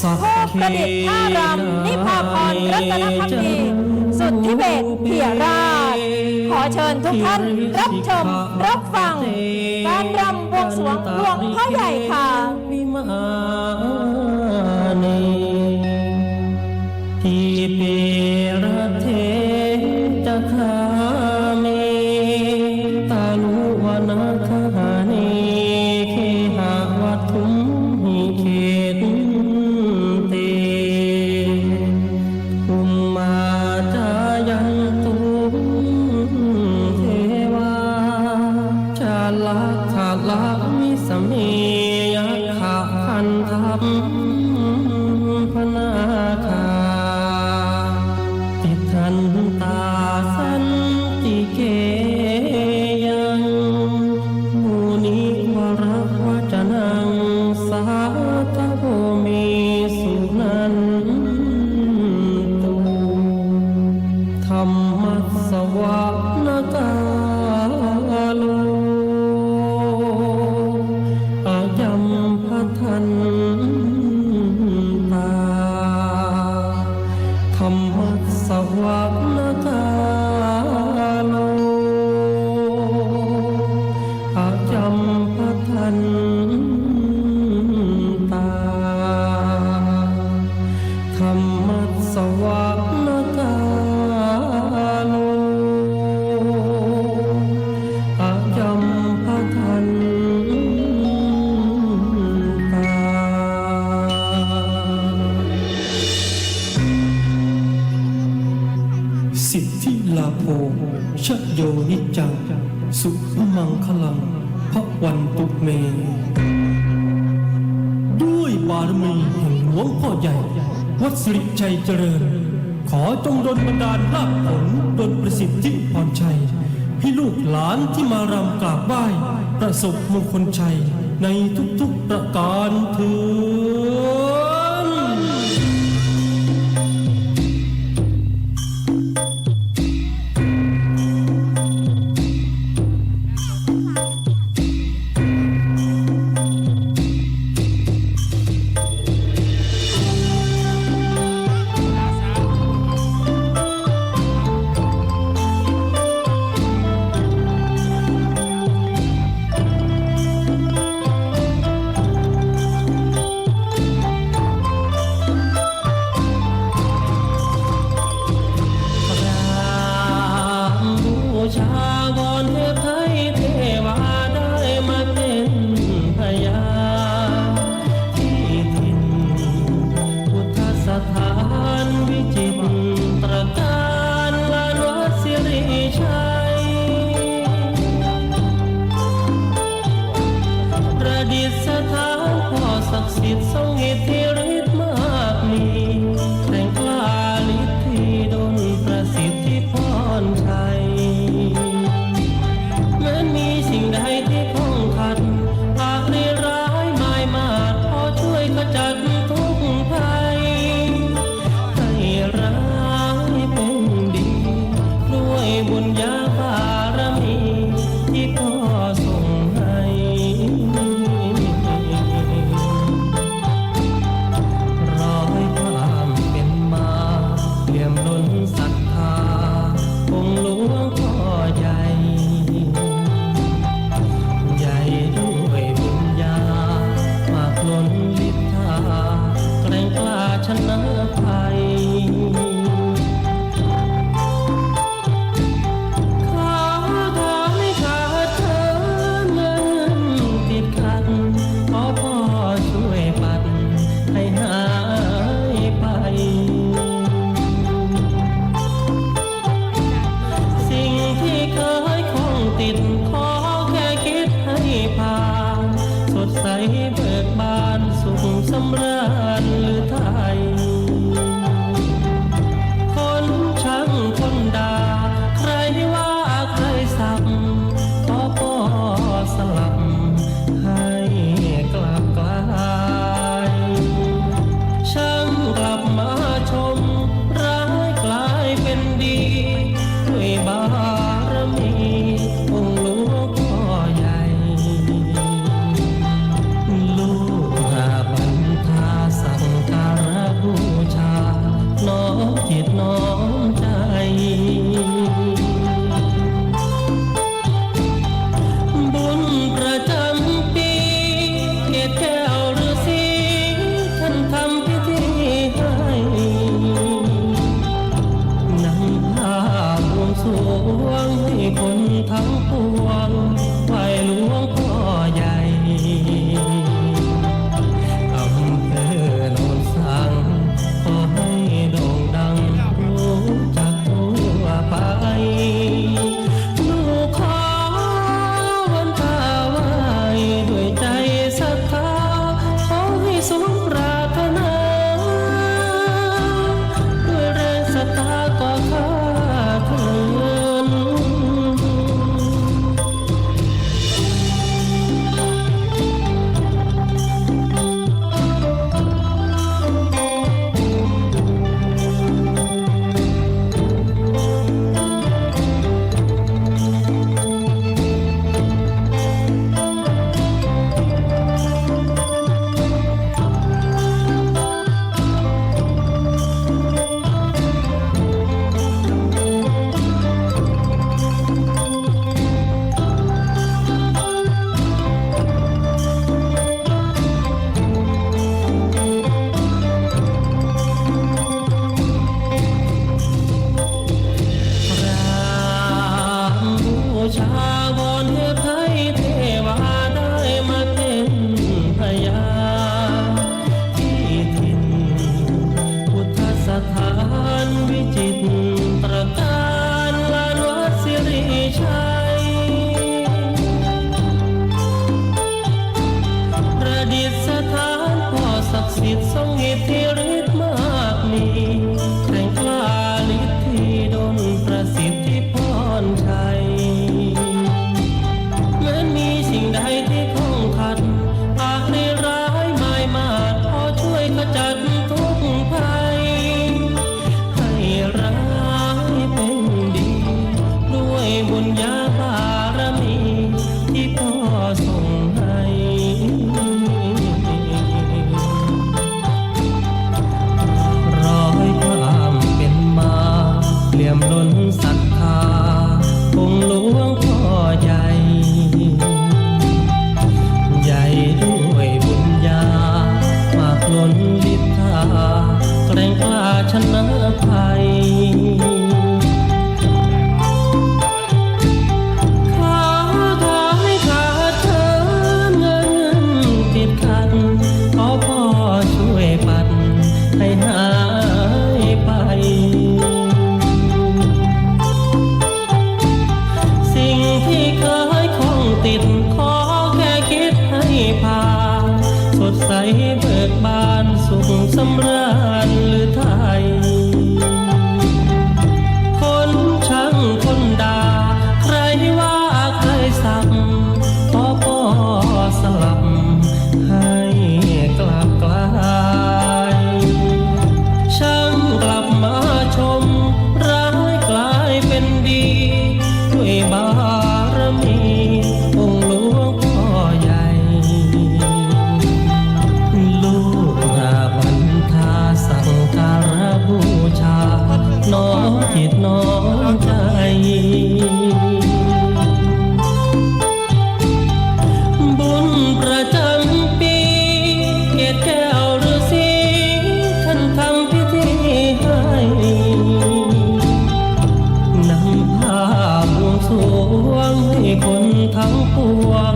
สักผู้ประดิษฐ์ท่ารำนิพาพรรัตนพักดีสุทธิเบศเพียราช ขอเชิญทุกท่านรับชม รับฟัง การรำบวงสรวงหลวงพ่อใหญ่ค่ะ ลาคาลามิสเมยขะคันทัพพนาคาติทันตาสันติเกยังมูนิวรวจนังสาธโภมี ธรรมสวานกาารมีแห่งหลวงพ่อใหญ่ วัดสิริชัยเจริญ ขอจงดลบันดาลลาภผลดลประสิทธิพรชัย ให้ลูกหลานที่มารำกราบไหว้ประสบมงคลชัยในทุกๆประการเถิด baby. 都不忘